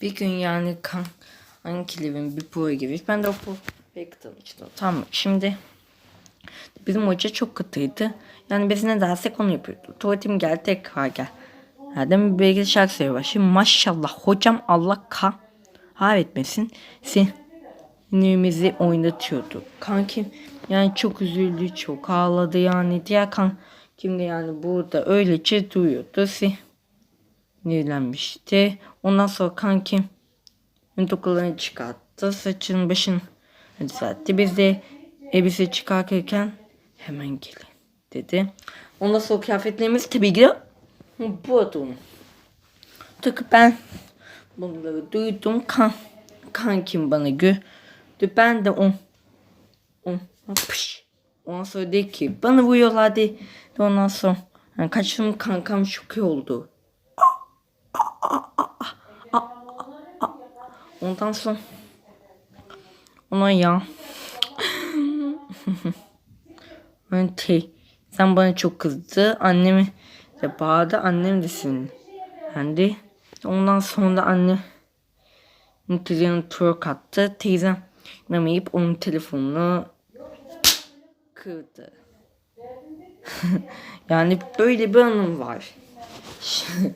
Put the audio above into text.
Bir gün yani kan Ankilev'in bir pura girmiş. Ben de o pura beklemiştim. Tamam şimdi bizim hoca çok katıydı. Yani biz ne dersek onu yapıyordu. Tuvaletim geldi tekrar gel. Erdem bir belki şarkı söylüyor başı. Maşallah hocam Allah ka etmesin. Sinirimizi oynatıyordu. Kankim yani çok üzüldü çok ağladı yani. Diğer kankim de yani burada öylece duyuyordu. Sinirlenmişti. Ondan sonra kankim tokalarını çıkarttı. Saçının başını düzeltti. Biz de elbise çıkarken hemen gelin dedi. Ondan sonra kıyafetlerimiz tabii ki de bu adamı. Tık ben bunları duydum. Kan, kankim bana gördü. Ben de on, on, pış. Ondan sonra dedi ki bana vuruyorlar dedi. Ondan sonra yani kaçtım kankam şok oldu. Ondan sonra ona ya. Ben te sen bana çok kızdı. Annemi de bağırdı. Annem de sinirlendi. Ondan sonra da anne teyzenin twerk attı. Teyzem inanmayıp onun telefonunu kırdı. Yani böyle bir anım var